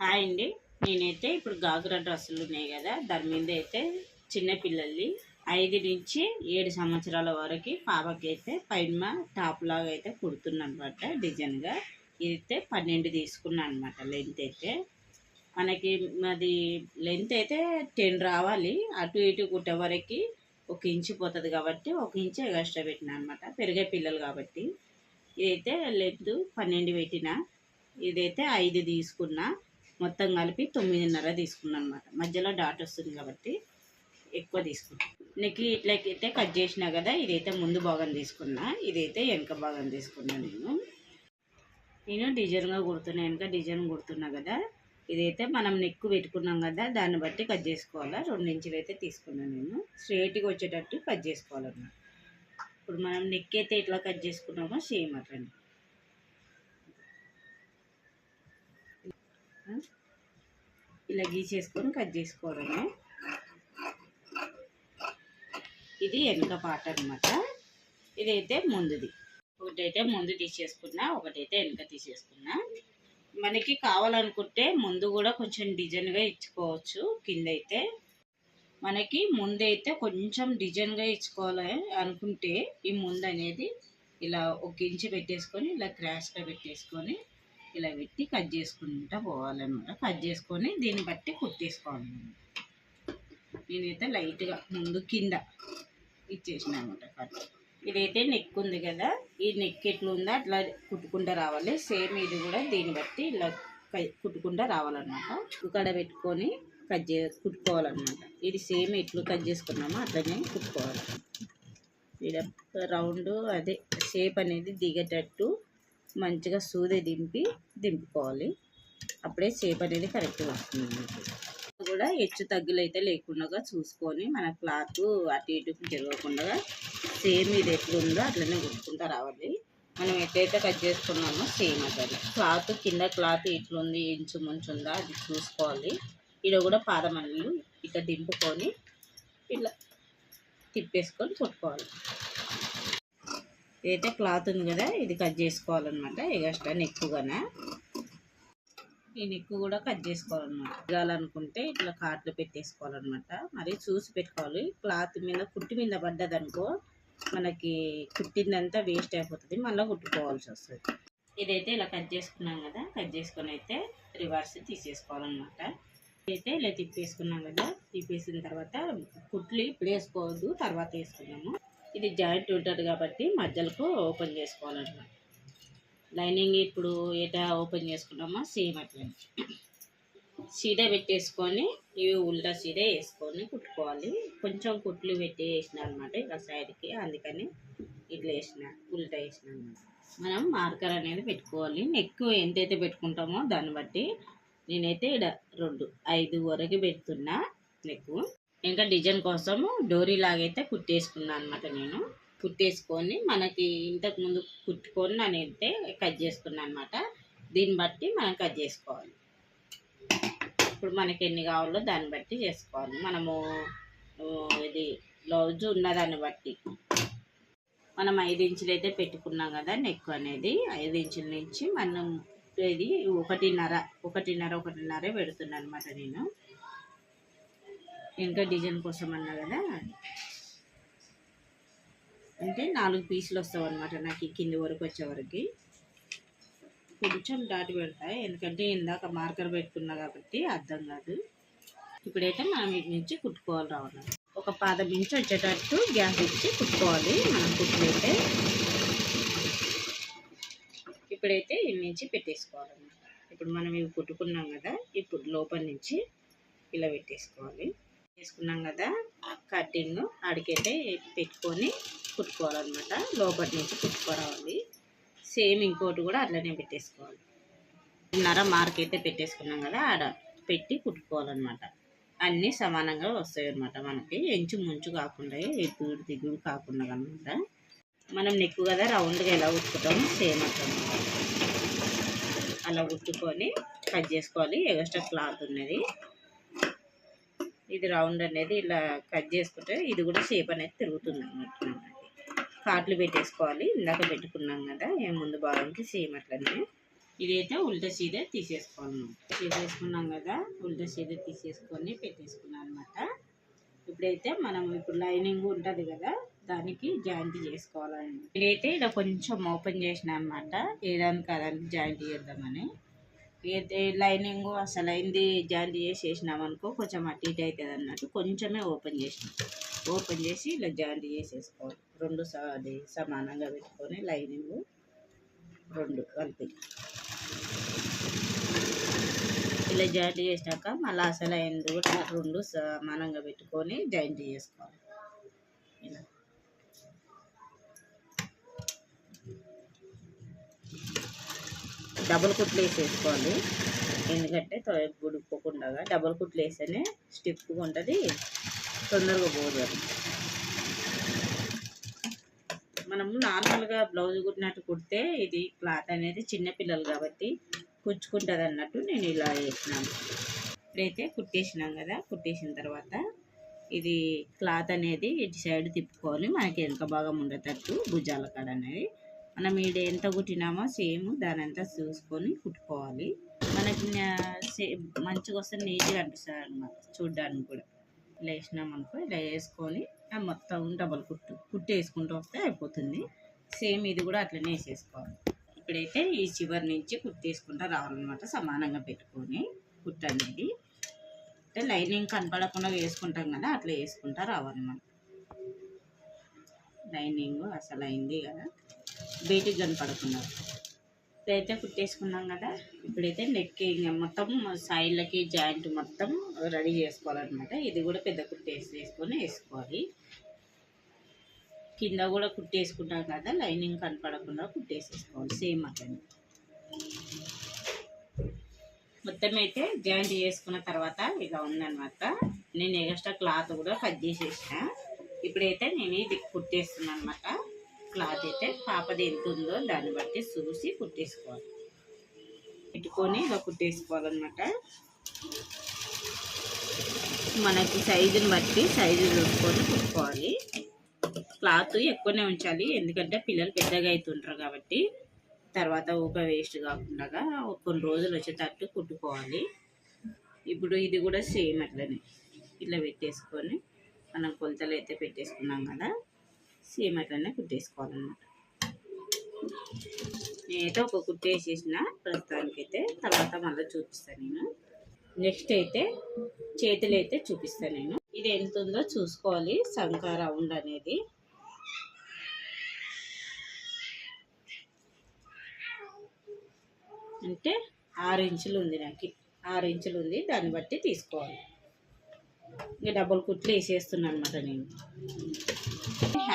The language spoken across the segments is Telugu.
హాయ్ అండి. నేనైతే ఇప్పుడు గాగ్రా డ్రెస్సులు ఉన్నాయి కదా దాని మీద అయితే చిన్నపిల్లల్ని ఐదు నుంచి ఏడు సంవత్సరాల వరకు పాపకి అయితే పైన టాప్ లాగా అయితే కుడుతున్నాను అనమాట డిజైన్గా. ఇదైతే పన్నెండు తీసుకున్నాను అనమాట లెంత్ అయితే. మనకి మాది లెంత్ అయితే టెన్ రావాలి అటు ఇటు కుట్టే వరకు ఒక ఇంచు పోతుంది కాబట్టి ఒక ఇంచు ఎక్స్ట్రా పెట్టిన అనమాట పెరిగే పిల్లలు కాబట్టి. ఇదైతే లెంత్ పన్నెండు పెట్టిన ఇదైతే ఐదు తీసుకున్నా. మొత్తం కలిపి తొమ్మిదిన్నర తీసుకున్నాను అనమాట మధ్యలో డాట్ వస్తుంది కాబట్టి ఎక్కువ తీసుకున్నాను నెక్కి ఇట్లకైతే కట్ చేసినా కదా ఇదైతే ముందు భాగం తీసుకున్నా ఇదైతే వెనక భాగం తీసుకున్నా నేను. నేను డిజైన్గా కుడుతున్నా వెనక డిజైన్ కుడుతున్నా కదా ఇదైతే మనం నెక్కు పెట్టుకున్నాం కదా దాన్ని బట్టి కట్ చేసుకోవాలా? రెండు ఇంచులు అయితే తీసుకున్నాను నేను. స్ట్రేట్గా వచ్చేటట్టు కట్ చేసుకోవాలన్నమాట. ఇప్పుడు మనం నెక్ అయితే ఎట్లా కట్ చేసుకున్నామో సేమ్ అట్లండి ఇలా గీసేసుకొని కట్ చేసుకోవడమే. ఇది వెనక పాట అనమాట ఇదైతే ముందుది. ఒకటైతే ముందు తీసేసుకున్నా ఒకటైతే వెనక తీసేసుకున్నా. మనకి కావాలనుకుంటే ముందు కూడా కొంచెం డిజైన్గా ఇచ్చుకోవచ్చు కింద అయితే మనకి ముందైతే కొంచెం డిజైన్గా ఇచ్చుకోవాలి అనుకుంటే ఈ ముందు అనేది ఇలా ఒక ఇంచు పెట్టేసుకొని ఇలా క్రాష్గా పెట్టేసుకొని ఇలా పెట్టి కట్ చేసుకుంటూ పోవాలన్నమాట. కట్ చేసుకొని దీన్ని బట్టి కుట్టేసుకోవాలి. నేనైతే లైట్గా ముందు కింద ఇచ్చేసిన అనమాట కట్. ఇదైతే నెక్ ఉంది కదా ఈ నెక్ ఎట్లా అట్లా కుట్టుకుంటూ రావాలి. సేమ్ ఇది కూడా దీన్ని బట్టి ఇలా కుట్టుకుంటూ రావాలన్నమాట. ఇక్కడ పెట్టుకొని కట్ చే కుట్టుకోవాలన్నమాట. ఇది సేమ్ ఎట్లు కట్ చేసుకున్నామో అట్లనే కుట్టుకోవాలి. ఇక్కడ రౌండ్ అదే షేప్ అనేది దిగేటట్టు మంచిగా సూది దింపి దింపుకోవాలి. అప్పుడే షేప్ అనేది కరెక్ట్గా వస్తుంది. కూడా హెచ్చు తగ్గులు అయితే లేకుండా చూసుకొని మన క్లాత్ అటు ఇటు తిరగకుండా సేమ్ ఇది ఎట్లుందో అట్లనే కుట్టుకుంటూ రావాలి. మనం ఎట్లయితే కట్ చేసుకున్నామో సేమ్ అట్లనే. క్లాత్ కింద క్లాత్ ఎట్లుంది ఇంచు ముంచు ఉందా అది చూసుకోవాలి. ఇక్కడ కూడా పాదమల్లు ఇట్లా దింపుకొని ఇట్లా తిప్పేసుకొని కుట్టుకోవాలి. ఇదైతే క్లాత్ ఉంది కదా ఇది కట్ చేసుకోవాలన్నమాట. ఎగస్ట్రా నెక్కుగానే ఈ నెక్ కూడా కట్ చేసుకోవాలన్నమాట. ఇవ్వాలనుకుంటే ఇట్లా కార్ట్లు పెట్టేసుకోవాలన్నమాట. మరి చూసి పెట్టుకోవాలి. క్లాత్ మీద కుట్టి మీద పడ్డదనుకో మనకి కుట్టిందంతా వేస్ట్ అయిపోతుంది. మళ్ళీ కుట్టుకోవాల్సి వస్తుంది. ఇదైతే ఇలా కట్ చేసుకున్నాం కదా కట్ చేసుకొని అయితే రివర్స్ తీసేసుకోవాలన్నమాట. అయితే ఇలా తిప్పేసుకున్నాం కదా తిప్పేసిన తర్వాత కుట్లు ఇప్పుడు వేసుకోవద్దు తర్వాత వేసుకున్నాము ఇది జాయింట్ ఉంటుంది కాబట్టి మధ్యలకు ఓపెన్ చేసుకోవాలన్నమాట. లైనింగ్ ఇప్పుడు ఎటా ఓపెన్ చేసుకున్నామో సేమ్ అట్లనే. సీడ పెట్టేసుకొని ఇవి ఉల్టా సీడ వేసుకొని కుట్టుకోవాలి. కొంచెం కుట్లు పెట్టి వేసిన అనమాట ఇలా సైడ్కి. అందుకని ఇట్లా వేసిన ఉల్టా వేసిన అనమాట మనం మార్కర్ అనేది పెట్టుకోవాలి. నెక్ ఎంతైతే పెట్టుకుంటామో దాన్ని బట్టి నేనైతే ఇక్కడ రెండు ఐదు వరకు పెడుతున్నా నెక్ ఇంకా డిజైన్ కోసము డోరీ లాగైతే కుట్టేసుకున్నాను అనమాట నేను. కుట్టేసుకొని మనకి ఇంతకు ముందు కుట్టుకొని నేనైతే కట్ చేసుకున్నాను అనమాట దీన్ని బట్టి మనం కట్ చేసుకోవాలి. ఇప్పుడు మనకి ఎన్ని కావాలో దాన్ని బట్టి చేసుకోవాలి. మనము ఇది బ్లౌజ్ ఉన్నదాన్ని బట్టి. మనం ఐదు ఇంచులు అయితే పెట్టుకున్నాం కదా నెక్ అనేది. ఐదు ఇంచుల నుంచి మనం ఇది ఒకటిన్నర ఒకటిన్నర ఒకటిన్నర పెడుతున్నాను అనమాట నేను. ఇంకా డిజైన్ కోసం అన్నా కదా? అంటే నాలుగు పీసులు వస్తావు అనమాట నాకు ఈ కింది వరకు వచ్చే వరకు. కొంచెం దాటి పెడతా ఎందుకంటే ఇందాక మార్కర్ పెట్టుకున్నా కాబట్టి అర్థం కాదు. ఇప్పుడైతే మనం ఇటు నుంచి కుట్టుకోవాలి రావాలి ఒక పాదం ఇంచి వచ్చేటట్టు గ్యాస్ ఇచ్చి కుట్టుకోవాలి. మనం కుట్టులైతే ఇప్పుడైతే ఇటు నుంచి పెట్టేసుకోవాలన్నమాట. ఇప్పుడు మనం ఇవి కుట్టుకున్నాం కదా ఇప్పుడు లోపల నుంచి ఇలా పెట్టేసుకోవాలి. వేసుకున్నాం కదా కటింగ్ అడికైతే పెట్టుకొని కుట్టుకోవాలన్నమాట. లోపల నుంచి కుట్టుకోరావాలి సేమ్ ఇంకోటి కూడా అట్లనే పెట్టేసుకోవాలి. నర మార్క్ అయితే పెట్టేసుకున్నాం కదా ఆడ పెట్టి కుట్టుకోవాలన్నమాట. అన్నీ సమానంగా వస్తాయి అన్నమాట మనకి. ఎంచు ముంచు కాకుండా ఎగుడు దిగుడు కాకుండా అనమాట మనం నెక్కు కదా రౌండ్గా ఎలా కుట్టుకుంటామో సేమ్ అట్లా అలా కుట్టుకొని కట్ చేసుకోవాలి. ఎగస్ట్రా క్లాత్ ఉన్నది. ఇది రౌండ్ అనేది ఇలా కట్ చేసుకుంటే ఇది కూడా షేప్ అనేది తిరుగుతుంది అనమాట కాట్లు పెట్టేసుకోవాలి. ఇందాక పెట్టుకున్నాం కదా ఏ ముందు భాగంకి సేమ్ అట్లనే. ఇదైతే ఉల్టా సీదే తీసేసుకోవాలి తీసేసుకున్నాం కదా ఉల్టా సీదే తీసేసుకొని పెట్టేసుకున్నాం అనమాట ఇప్పుడైతే మనం ఇప్పుడు లైనింగ్ ఉంటుంది కదా దానికి జాయింట్ చేసుకోవాలండి ఇదైతే ఇలా కొంచెం ఓపెన్ చేసిన అనమాట ఏదానికి అదానికి జాయింట్ చేద్దామని. లైనింగ్ అసలు అయింది జాయింట్ చేసి వేసినామనుకో కొంచెం అటు ఇటు అవుతుంది అన్నట్టు కొంచెమే ఓపెన్ చేసినాం. ఓపెన్ చేసి ఇలా జాయింట్ చేసేసుకోవాలి. రెండు అది సమానంగా పెట్టుకొని లైనింగ్ రెండు కలిపి ఇలా జాయింట్ చేసినాక మళ్ళీ అసలు అయింది కూడా రెండు సమానంగా పెట్టుకొని జాయింట్ చేసుకోవాలి. డబుల్ కుట్లు వేసేసుకోవాలి ఎందుకంటే గుడిపోకుండా డబుల్ కుట్లు వేస్తేనే స్టిప్గా ఉంటుంది తొందరగా పోదు అది. మనం నార్మల్గా బ్లౌజ్ కుట్టినట్టు కుడితే ఇది క్లాత్ అనేది చిన్నపిల్లలు కాబట్టి కుచ్చుకుంటుంది అన్నట్టు నేను ఇలా వేసినాను. ఇప్పుడైతే కుట్టేసినాం కదా కుట్టేసిన తర్వాత ఇది క్లాత్ అనేది ఇటు సైడ్ తిప్పుకొని మనకి వెనక భాగం ఉండేటట్టు భుజాల కాడ అనేది మనం ఈడ ఎంత కుట్టినామో సేమ్ దాని అంతా చూసుకొని కుట్టుకోవాలి. మనకి మంచిగా వస్తే నీట్గా అనిపిస్తుంది అనమాట చూడ్డానికి కూడా. ఇలా వేసినాం అనుకో ఇలా వేసుకొని మొత్తం డబల్ కుట్టు కుట్టు వేసుకుంటూ వస్తే అయిపోతుంది. సేమ్ ఇది కూడా అట్లనే వేసేసుకోవాలి. ఇప్పుడైతే ఈ చివరి నుంచి కుట్టేసుకుంటా రావాలన్నమాట సమానంగా పెట్టుకొని కుట్టు అనేది. అంటే లైనింగ్ కనపడకుండా వేసుకుంటాం కదా అట్లా వేసుకుంటా రావాలన్నమాట. లైనింగ్ అసలు అయింది కదా. బయటికి కనపడకుండా ఇప్పుడైతే కుట్టేసుకున్నాం కదా ఇప్పుడైతే నెక్ ఇంకా మొత్తం సైడ్లకి జాయింట్ మొత్తం రెడీ చేసుకోవాలన్నమాట. ఇది కూడా పెద్ద కుట్టేసి వేసుకొని వేసుకోవాలి. కింద కూడా కుట్టేసుకున్నాం కదా లైనింగ్ కనపడకుండా కుట్టేసేసుకోవాలి సేమ్ అట్లనే. మొత్తం అయితే జాయింట్ చేసుకున్న తర్వాత ఇలా ఉందన్నమాట. నేను ఎక్స్ట్రా క్లాత్ కూడా కట్ చేసేసిన. ఇప్పుడైతే నేను ఇది కుట్టేస్తున్నాను అనమాట క్లాత్ అయితే పాపది ఎంత ఉందో దాన్ని బట్టి చూసి కుట్టేసుకోవాలి. పెట్టుకొని ఇలా కుట్టేసుకోవాలన్నమాట. మనకి సైజుని బట్టి సైజు చూసుకొని కుట్టుకోవాలి. క్లాత్ ఎక్కువనే ఉంచాలి ఎందుకంటే పిల్లలు పెద్దగా అవుతుంటారు కాబట్టి. తర్వాత ఊక వేస్ట్ కాకుండా కొన్ని రోజులు వచ్చేటట్టు కుట్టుకోవాలి. ఇప్పుడు ఇది కూడా సేమ్ అట్లనే. ఇట్లా పెట్టేసుకొని మనం కొలతలు అయితే పెట్టేసుకున్నాం కదా. సేమ్ అట్లనే కుట్టేసుకోవాలన్నమాట. నేనైతే ఒక కుట్టేసేసిన ప్రస్తుతానికైతే తర్వాత మళ్ళీ చూపిస్తాను నేను. నెక్స్ట్ అయితే చేతులు అయితే చూపిస్తాను నేను. ఇది ఎంత ఉందో చూసుకోవాలి సంక రౌండ్ అనేది. అంటే ఆరు ఇంచులు ఉంది నాకు. ఆరు ఇంచులు ఉంది దాన్ని బట్టి తీసుకోవాలి. ఇంకా డబుల్ కుట్లు వేసేస్తున్నాను అనమాట నేను.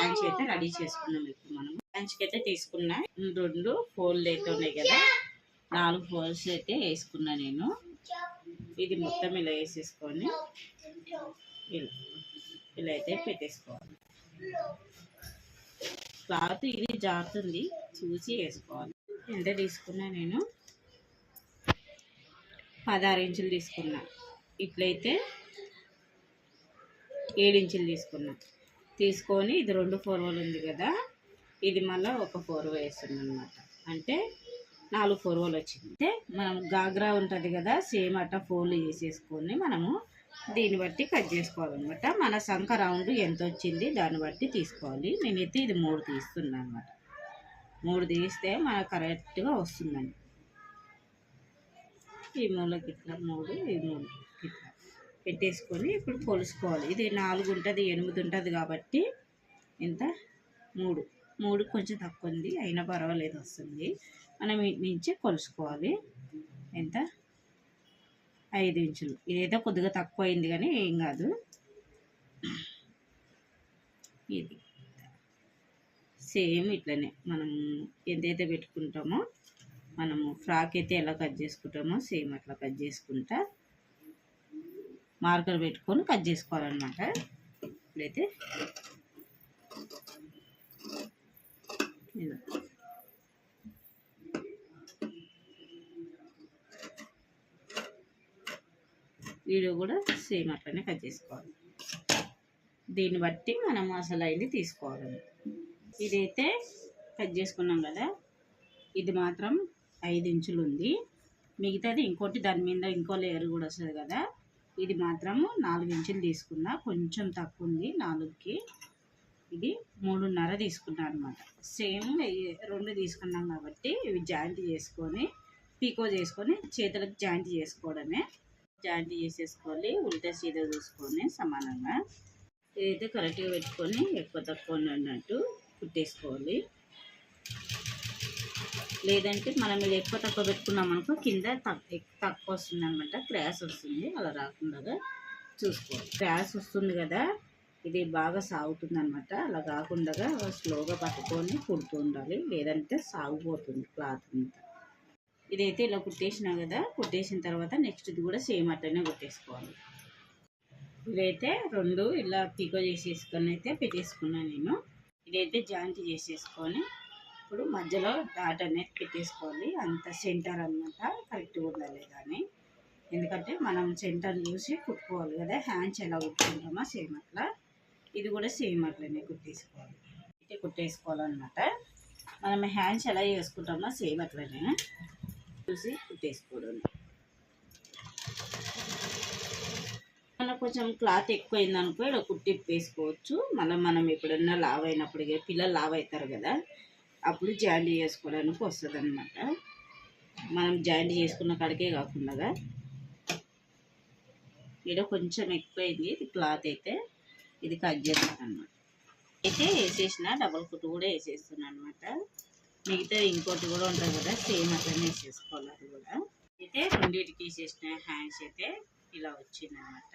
హ్యాండ్స్ అయితే రెడీ చేసుకున్నాం ఇప్పుడు మనం హ్యాండ్స్కి అయితే తీసుకున్నా రెండు ఫోల్డ్ అయితే ఉన్నాయి కదా. నాలుగు ఫోల్డ్స్ అయితే వేసుకున్నా నేను. ఇది మొత్తం ఇలా వేసేసుకొని ఇలా ఇలా అయితే పెట్టేసుకోవాలి. క్లాత్ ఇది జారుతుంది చూసి వేసుకోవాలి. ఎంత తీసుకున్నా నేను? పదహారు ఇంచులు తీసుకున్నా. ఇట్లయితే ఏడు ఇంచులు తీసుకున్నా. తీసుకొని ఇది రెండు ఫోర్వలు ఉంది కదా ఇది మళ్ళీ ఒక ఫోర్వ వేస్తుంది అనమాట అంటే నాలుగు ఫోర్వలు వచ్చింది. అంటే మనం గాగ్రా ఉంటుంది కదా సేమ్ అట్ట ఫోర్లు వేసేసుకొని మనము దీన్ని బట్టి కట్ చేసుకోవాలన్నమాట. మన సంఖ రౌండ్ ఎంత వచ్చింది దాన్ని బట్టి తీసుకోవాలి. నేనైతే ఇది మూడు తీస్తున్నాను అనమాట మూడు తీస్తే మనకు కరెక్ట్గా వస్తుందండి. ఈ మూలకి ఇట్లా మూడు ఈ మూడు ఇట్లా పెట్టేసుకొని ఇప్పుడు కొలుసుకోవాలి. ఇది నాలుగు ఉంటుంది ఎనిమిది ఉంటుంది కాబట్టి ఎంత మూడు. మూడు కొంచెం తక్కువ ఉంది అయినా పర్వాలేదు వస్తుంది. మనం ఇటు నుంచి కొలుసుకోవాలి. ఎంత? ఐదు ఇంచులు. ఇదైతే కొద్దిగా తక్కువ అయింది కానీ ఏం కాదు. ఇది. సేమ్ ఇట్లనే మనం ఎంతైతే పెట్టుకుంటామో మనము ఫ్రాక్ అయితే ఎలా కట్ చేసుకుంటామో సేమ్ అట్లా కట్ చేసుకుంటా. మార్కర్ పెట్టుకొని కట్ చేసుకోవాలన్నమాట. ఇప్పుడైతే ఇలా వీడియో కూడా సేమ్ అట్లనే కట్ చేసుకోవాలి. దీన్ని బట్టి మనం అసలు అయింది తీసుకోవాలి. ఇదైతే కట్ చేసుకున్నాం కదా ఇది మాత్రం ఐదు ఇంచులు ఉంది. మిగతాది ఇంకోటి దాని మీద ఇంకో లేయర్ కూడా వస్తుంది కదా ఇది మాత్రము నాలుగు ఇంచులు తీసుకున్నా. కొంచెం తక్కువ ఉంది నాలుగుకి. ఇది మూడున్నర తీసుకున్నాను అనమాట సేమ్ రెండు తీసుకున్నాం కాబట్టి ఇవి జాయింట్ చేసుకొని పీకో చేసుకొని చేతులకు జాయింట్ చేసుకోవడమే. జాయింట్ చేసేసుకోవాలి ఉల్టా సీదా చూసుకొని సమానంగా. ఇదైతే కరెక్ట్గా పెట్టుకొని ఎక్కువ తక్కువ ఉన్నట్టు కుట్టేసుకోవాలి. లేదంటే మనం ఇది ఎక్కువ తక్కువ పెట్టుకున్నాం అనుకో కింద తక్కువ తక్కువ వస్తుంది అనమాట క్రాష్ వస్తుంది. అలా రాకుండా చూసుకోవాలి. క్రాష్ వస్తుంది కదా ఇది బాగా సాగుతుంది అనమాట అలా కాకుండా స్లోగా పట్టుకొని కుడుతూ ఉండాలి. లేదంటే సాగుపోతుంది క్లాత్ అంతా. ఇదైతే ఇలా కుట్టేసినా కదా కుట్టేసిన తర్వాత నెక్స్ట్ది కూడా సేమ్ అట్లనే కుట్టేసుకోవాలి. ఇదైతే రెండు ఇలా పీకో చేసేసుకొని అయితే పెట్టేసుకున్నాను నేను. ఇదైతే జాయింట్ చేసేసుకొని ఇప్పుడు మధ్యలో డాట్ అనేది పెట్టేసుకోవాలి. అంత సెంటర్ అనమాట కరెక్ట్గా ఉండాలి కానీ. ఎందుకంటే మనం సెంటర్ చూసి కుట్టుకోవాలి కదా. హ్యాండ్స్ ఎలా కుట్టుకుంటామో సేమ్ అట్లా. ఇది కూడా సేమ్ అట్లనే కుట్టేసుకోవాలి. అయితే కుట్టేసుకోవాలన్నమాట. మనం హ్యాండ్స్ ఎలా చేసుకుంటామో సేమ్ అట్లనే చూసి కుట్టేసుకోవడం. మనకు కొంచెం క్లాత్ ఎక్కువైందనుకో ఇక్కడ కుట్టి వేసుకోవచ్చు మళ్ళీ మనం ఎప్పుడన్నా లావ్ అయినప్పుడు పిల్లలు లావ్ అవుతారు కదా. అప్పుడు జాయింట్ చేసుకోవడానికి వస్తుంది అనమాట మనం జాయింట్ చేసుకున్న కాడికే కాకుండా ఇక్కడ కొంచెం ఎక్కువైంది ఇది క్లాత్ అయితే ఇది కట్ చేస్తాను అనమాట అయితే వేసేసిన డబల్ కుట్టు కూడా వేసేస్తున్నాను అనమాట మిగతా ఇంకోటి కూడా ఉంటుంది కదా సేమ్ అట్లనే వేసేసుకోవాలి అది కూడా. అయితే రెండింటికి వేసేసిన హ్యాండ్స్ అయితే ఇలా వచ్చిందనమాట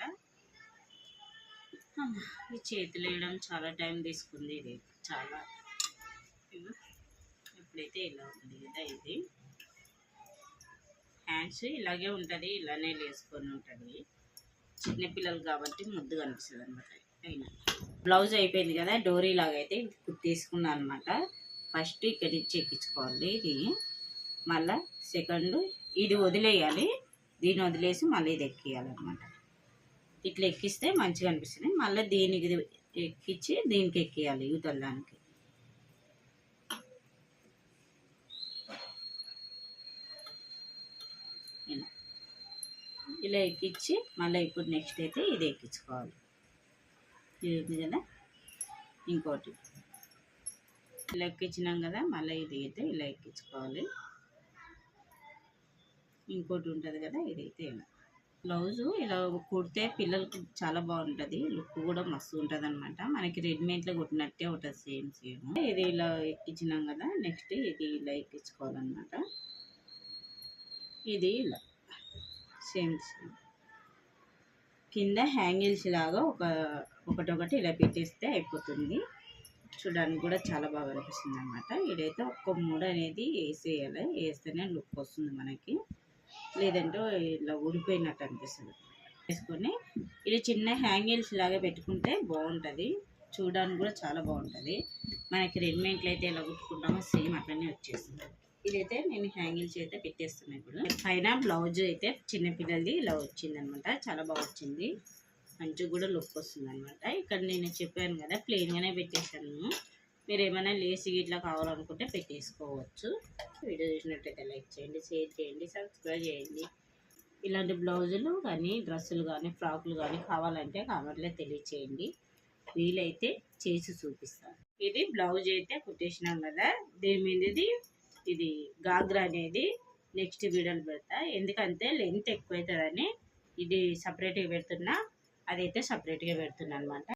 ఈ చేతులు వేయడం చాలా టైం తీసుకుంది ఇది చాలా. ఇప్పుడైతే ఇలా ఉంటుంది కదా ఇది. హ్యాండ్స్ ఇలాగే ఉంటుంది ఇలానే వేసుకొని ఉంటుంది. చిన్నపిల్లలు కాబట్టి ముద్దుగా అనిపిస్తుంది అనమాట అయినా. బ్లౌజ్ అయిపోయింది కదా డోరీ లాగా అయితే తీసుకున్నాను అనమాట ఫస్ట్ ఇక్కడ నుంచి ఎక్కించుకోవాలి ఇది. మళ్ళా సెకండ్ ఇది వదిలేయాలి. దీన్ని వదిలేసి మళ్ళీ ఇది ఎక్కియాలన్నమాట ఇట్లా ఎక్కిస్తే మంచిగా అనిపిస్తుంది. మళ్ళీ దీనికి ఇది ఎక్కించి దీనికి ఎక్కియాలి తల్లడానికి దానికి ఇలా ఇలా ఎక్కించి మళ్ళీ ఇప్పుడు నెక్స్ట్ అయితే ఇది ఎక్కించుకోవాలి. ఇది కదా? ఇంకోటి. ఇలా ఎక్కించినాం కదా మళ్ళీ ఇది అయితే ఇలా ఎక్కించుకోవాలి. ఇంకోటి ఉంటుంది కదా ఇదైతే ఇలా. బ్లౌజు ఇలా కుడితే పిల్లలకు చాలా బాగుంటుంది లుక్ కూడా మస్తు ఉంటుంది అనమాట మనకి రెడీమేడ్లో కుట్టినట్టే ఉంటుంది సేమ్ సేమ్ ఇది ఇలా ఎక్కించినాం కదా నెక్స్ట్ ఇది ఇలా ఎక్కించుకోవాలన్నమాట. ఇది ఇలా. సేమ్స్ కింద హ్యాంగిల్స్ లాగా ఒక ఒకటొకటి ఇలా పెట్టేస్తే అయిపోతుంది. చూడడానికి కూడా చాలా బాగా అనిపిస్తుంది అనమాట ఇదైతే ఒక్క మూడు అనేది వేసేయాలి. వేస్తేనే లుక్ వస్తుంది మనకి. లేదంటే ఇలా ఊడిపోయినట్టు అనిపిస్తుంది. వేసుకొని ఇది చిన్న హ్యాంగిల్స్ లాగా పెట్టుకుంటే బాగుంటుంది. చూడడానికి కూడా చాలా బాగుంటుంది. మనకి రెడీమేడ్లు అయితే ఎలా కుట్టుకుంటామో సేమ్ అట్లనే వచ్చేస్తుంది. ఇదైతే నేను హ్యాంగిల్స్ అయితే పెట్టేస్తున్నాం ఇప్పుడు. పైన బ్లౌజ్ అయితే చిన్నపిల్లలది ఇలా వచ్చింది అనమాట చాలా బాగా వచ్చింది. మంచిగా కూడా లుక్ వస్తుంది అనమాట ఇక్కడ నేను చెప్పాను కదా ప్లెయిన్గానే పెట్టేశాను. మీరు ఏమైనా లేసి ఇట్లా కావాలనుకుంటే పెట్టేసుకోవచ్చు. వీడియో చూసినట్టయితే లైక్ చేయండి షేర్ చేయండి సబ్స్క్రైబ్ చేయండి. ఇలాంటి బ్లౌజులు కానీ డ్రెస్సులు కానీ ఫ్రాకులు కానీ కావాలంటే కామెంట్లో తెలియచేయండి. వీలైతే చేసి చూపిస్తాను. ఇది బ్లౌజ్ అయితే కుట్టేసినాం కదా దీని మీదది ఇది గాగ్రా అనేది నెక్స్ట్ వీడియోలో పెడతా. ఎందుకంటే లెంత్ ఎక్కువ అవుతుందని ఇది సపరేట్గా పెడుతున్నా. అదైతే సపరేట్గా పెడుతున్నా అనమాట